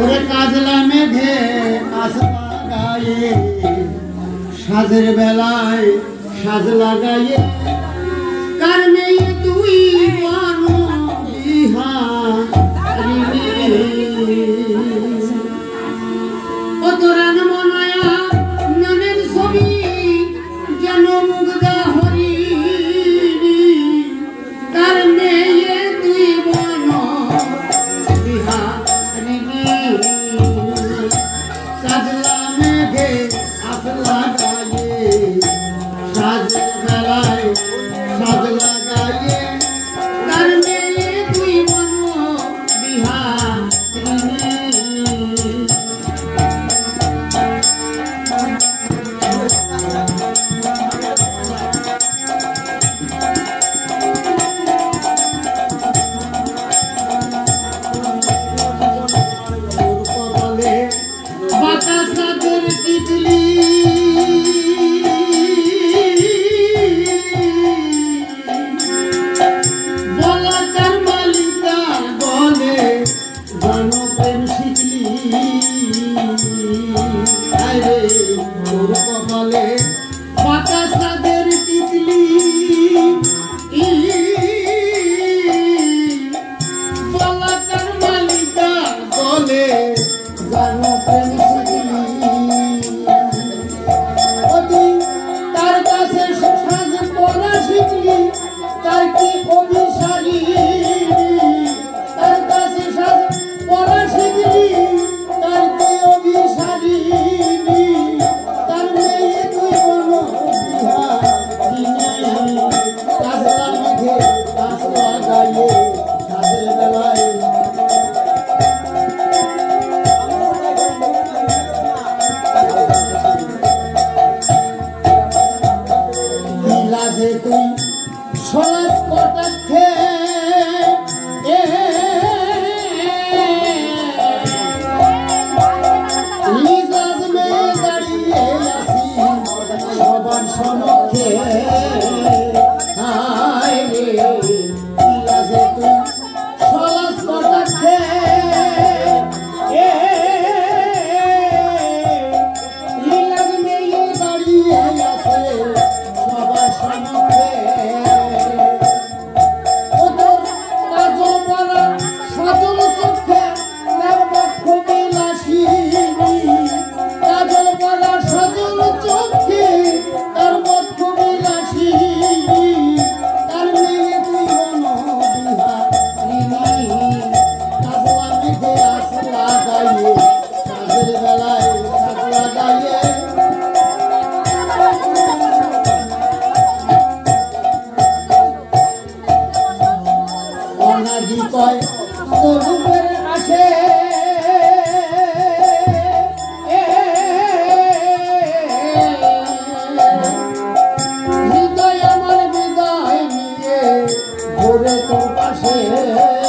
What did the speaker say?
ওরে কাজলা মেঘে আসবা গায়ে সাজের বেলায় সাজ লাগায়ে। কার মেয়ে তুই বিহা তো পাশে